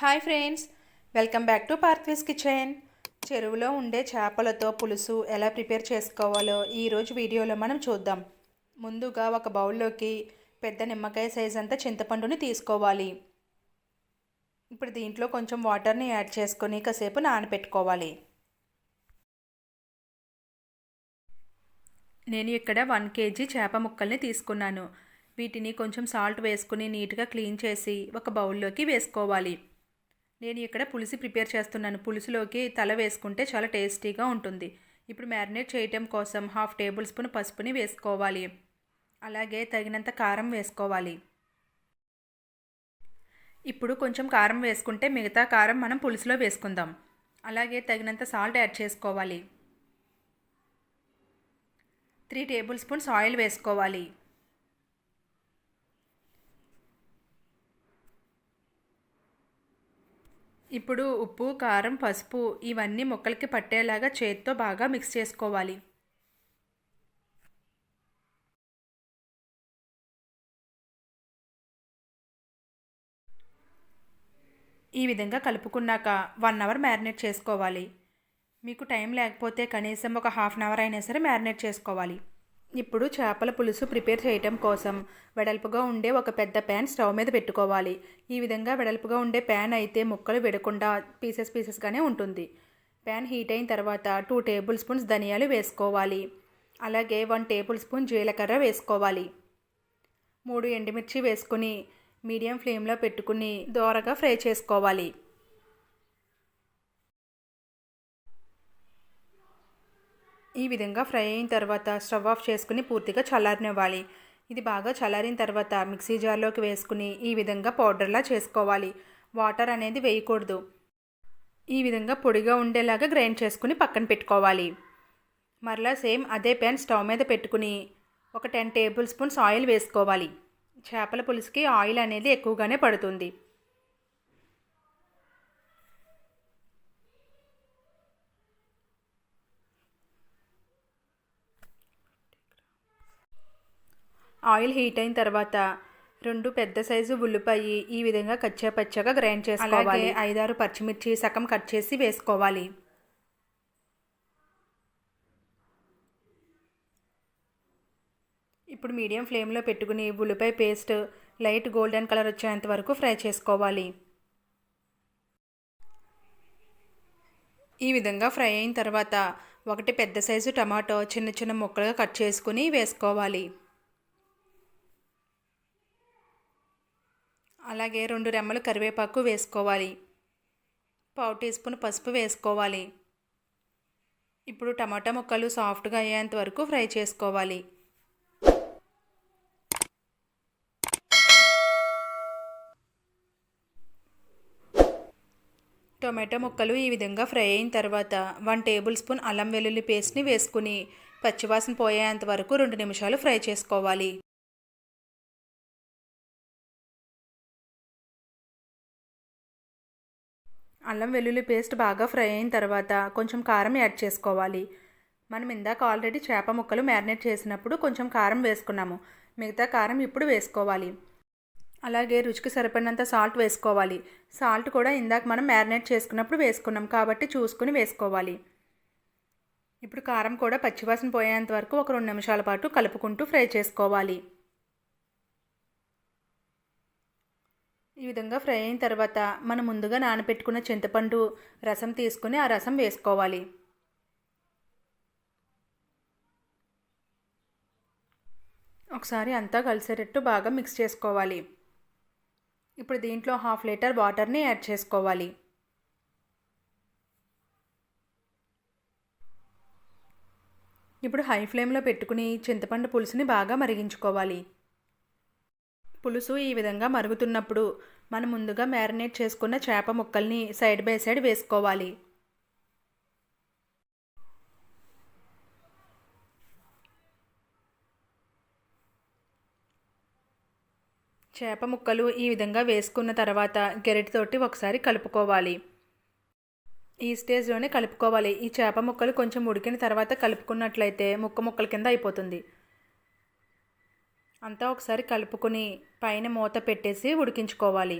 Hi friends welcome back to Parthvi's kitchen. చెరువులో ఉండే చేపలతో పులుసు ఎలా ప్రిపేర్ చేసుకోవాలో ఈరోజు వీడియోలో మనం చూద్దాం. ముందుగా ఒక బౌల్లోకి పెద్ద నిమ్మకాయ సైజ్ అంతా చింతపండుని తీసుకోవాలి. ఇప్పుడు దీంట్లో కొంచెం వాటర్ని యాడ్ చేసుకొని కాసేపు నానబెట్టుకోవాలి. నేను ఇక్కడ వన్ కేజీ చేప ముక్కల్ని తీసుకున్నాను. వీటిని కొంచెం సాల్ట్ వేసుకుని నీట్గా క్లీన్ చేసి ఒక బౌల్లోకి వేసుకోవాలి. నేను ఇక్కడ పులుసు ప్రిపేర్ చేస్తున్నాను. పులుసులోకి తల వేసుకుంటే చాలా టేస్టీగా ఉంటుంది. ఇప్పుడు మ్యారినేట్ చేయటం కోసం హాఫ్ టేబుల్ స్పూన్ పసుపుని వేసుకోవాలి. అలాగే తగినంత కారం వేసుకోవాలి. ఇప్పుడు కొంచెం కారం వేసుకుంటే మిగతా కారం మనం పులుసులో వేసుకుందాం. అలాగే తగినంత సాల్ట్ యాడ్ చేసుకోవాలి. త్రీ టేబుల్ స్పూన్స్ ఆయిల్ వేసుకోవాలి. ఇప్పుడు ఉప్పు కారం పసుపు ఇవన్నీ ముక్కలకి పట్టేలాగా చేతితో బాగా మిక్స్ చేసుకోవాలి. ఈ విధంగా కలుపుకున్నాక వన్ అవర్ మ్యారినేట్ చేసుకోవాలి. మీకు టైం లేకపోతే కనీసం ఒక హాఫ్ అన్ అవర్ అయినా సరే మ్యారినేట్ చేసుకోవాలి. ఇప్పుడు చేపల పులుసు ప్రిపేర్ చేయటం కోసం వెడల్పుగా ఉండే ఒక పెద్ద ప్యాన్ స్టవ్ మీద పెట్టుకోవాలి. ఈ విధంగా వెడల్పుగా ఉండే ప్యాన్ అయితే ముక్కలు విడకుండా పీసెస్ పీసెస్గానే ఉంటుంది. ప్యాన్ హీట్ అయిన తర్వాత టూ టేబుల్ స్పూన్స్ ధనియాలు వేసుకోవాలి. అలాగే వన్ టేబుల్ స్పూన్ జీలకర్ర వేసుకోవాలి. మూడు ఎండుమిర్చి వేసుకుని మీడియం ఫ్లేమ్లో పెట్టుకుని దోరగా ఫ్రై చేసుకోవాలి. ఈ విధంగా ఫ్రై అయిన తర్వాత స్టవ్ ఆఫ్ చేసుకుని పూర్తిగా చల్లారనివ్వాలి. ఇది బాగా చల్లారిన తర్వాత మిక్సీ జార్లోకి వేసుకుని ఈ విధంగా పౌడర్లా చేసుకోవాలి. వాటర్ అనేది వేయకూడదు. ఈ విధంగా పొడిగా ఉండేలాగా గ్రైండ్ చేసుకుని పక్కన పెట్టుకోవాలి. మరలా సేమ్ అదే ప్యాన్ స్టవ్ మీద పెట్టుకుని ఒక టెన్ టేబుల్ స్పూన్స్ ఆయిల్ వేసుకోవాలి. చేపల పులుసుకి ఆయిల్ అనేది ఎక్కువగానే పడుతుంది. ఆయిల్ హీట్ అయిన తర్వాత రెండు పెద్ద సైజు ఉల్లిపాయ ఈ విధంగా కచ్చా పచ్చగా గ్రైండ్ చేసుకోవాలి. ఐదారు పచ్చిమిర్చి సగం కట్ చేసి వేసుకోవాలి. ఇప్పుడు మీడియం ఫ్లేమ్లో పెట్టుకుని ఉల్లిపాయ పేస్ట్ లైట్ గోల్డెన్ కలర్ వచ్చేంత వరకు ఫ్రై చేసుకోవాలి. ఈ విధంగా ఫ్రై అయిన తర్వాత ఒకటి పెద్ద సైజు టమాటో చిన్న చిన్న ముక్కలుగా కట్ చేసుకుని వేసుకోవాలి. అలాగే రెండు రెమ్మలు కరివేపాకు వేసుకోవాలి. పావు టీ స్పూన్ పసుపు వేసుకోవాలి. ఇప్పుడు టమాటా ముక్కలు సాఫ్ట్గా అయ్యేంత వరకు ఫ్రై చేసుకోవాలి. టొమాటో ముక్కలు ఈ విధంగా ఫ్రై అయిన తర్వాత వన్ టేబుల్ స్పూన్ అల్లం వెల్లుల్లి పేస్ట్ని వేసుకుని పచ్చివాసన పోయేంత వరకు రెండు నిమిషాలు ఫ్రై చేసుకోవాలి. అల్లం వెల్లుల్లి పేస్ట్ బాగా ఫ్రై అయిన తర్వాత కొంచెం కారం యాడ్ చేసుకోవాలి. మనం ఇందాక ఆల్రెడీ చేప ముక్కలు మ్యారినేట్ చేసినప్పుడు కొంచెం కారం వేసుకున్నాము. మిగతా కారం ఇప్పుడు వేసుకోవాలి. అలాగే రుచికి సరిపడినంత సాల్ట్ వేసుకోవాలి. సాల్ట్ కూడా ఇందాక మనం మ్యారినేట్ చేసుకున్నప్పుడు వేసుకున్నాం కాబట్టి చూసుకుని వేసుకోవాలి. ఇప్పుడు కారం కూడా పచ్చివాసన పోయేంత వరకు ఒక రెండు నిమిషాల పాటు కలుపుకుంటూ ఫ్రై చేసుకోవాలి. ఈ విధంగా ఫ్రై అయిన తర్వాత మనం ముందుగా నానబెట్టుకున్న చింతపండు రసం తీసుకుని ఆ రసం వేసుకోవాలి. ఒకసారి అంతా కలిసేటట్టు బాగా మిక్స్ చేసుకోవాలి. ఇప్పుడు దీంట్లో హాఫ్ లీటర్ వాటర్ని యాడ్ చేసుకోవాలి. ఇప్పుడు హై ఫ్లేమ్లో పెట్టుకుని చింతపండు పులుసుని బాగా మరిగించుకోవాలి. పులుసు ఈ విధంగా మరుగుతున్నప్పుడు మనం ముందుగా మ్యారినేట్ చేసుకున్న చేప ముక్కల్ని సైడ్ బై సైడ్ వేసుకోవాలి. చేప ముక్కలు ఈ విధంగా వేసుకున్న తర్వాత గెరటితోటి ఒకసారి కలుపుకోవాలి. ఈ స్టేజ్లోనే కలుపుకోవాలి. ఈ చేప ముక్కలు కొంచెం ఉడికిన తర్వాత కలుపుకున్నట్లయితే ముక్క ముక్కల కింద అయిపోతుంది. అంతా ఒకసారి కలుపుకొని పైన మూత పెట్టేసి ఉడికించుకోవాలి.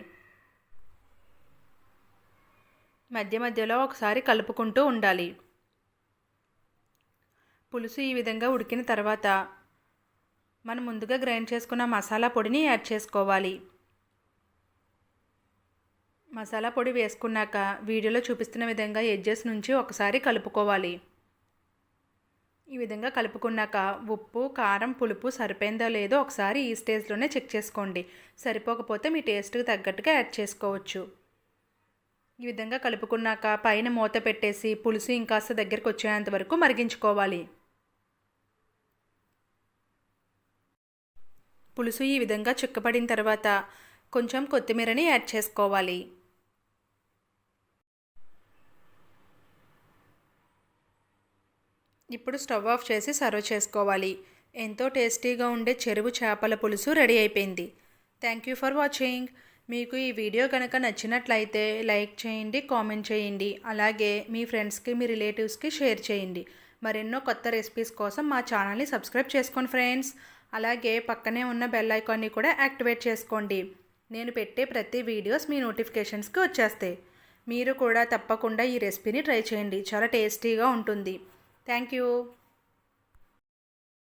మధ్య మధ్యలో ఒకసారి కలుపుకుంటూ ఉండాలి. పులుసు ఈ విధంగా ఉడికిన తర్వాత మనం ముందుగా గ్రైండ్ చేసుకున్న మసాలా పొడిని యాడ్ చేసుకోవాలి. మసాలా పొడి వేసుకున్నాక వీడియోలో చూపిస్తున్న విధంగా ఎడ్జెస్ నుంచి ఒకసారి కలుపుకోవాలి. ఈ విధంగా కలుపుకున్నాక ఉప్పు కారం పులుపు సరిపోయిందో లేదో ఒకసారి ఈ స్టేజ్లోనే చెక్ చేసుకోండి. సరిపోకపోతే మీ టేస్ట్కి తగ్గట్టుగా యాడ్ చేసుకోవచ్చు. ఈ విధంగా కలుపుకున్నాక పైన మూత పెట్టేసి పులుసు ఇంకాస్త దగ్గరికి వచ్చేంత వరకు మరిగించుకోవాలి. పులుసు ఈ విధంగా చిక్కబడిన తర్వాత కొంచెం కొత్తిమీరని యాడ్ చేసుకోవాలి. ఇప్పుడు స్టవ్ ఆఫ్ చేసి సర్వ్ చేసుకోవాలి. ఎంతో టేస్టీగా ఉండే చెరువు చేపల పులుసు రెడీ అయిపోయింది. థ్యాంక్ యూ ఫర్ వాచింగ్ మీకు ఈ వీడియో కనుక నచ్చినట్లయితే లైక్ చేయండి కామెంట్ చేయండి. అలాగే మీ ఫ్రెండ్స్కి మీ రిలేటివ్స్కి షేర్ చేయండి. మరెన్నో కొత్త రెసిపీస్ కోసం మా ఛానల్ని సబ్స్క్రైబ్ చేసుకోండి ఫ్రెండ్స్. అలాగే పక్కనే ఉన్న బెల్ ఐకాన్ని కూడా యాక్టివేట్ చేసుకోండి. నేను పెట్టే ప్రతి వీడియోస్ మీ నోటిఫికేషన్స్కి వచ్చేస్తాయి. మీరు కూడా తప్పకుండా ఈ రెసిపీని ట్రై చేయండి. చాలా టేస్టీగా ఉంటుంది. Thank you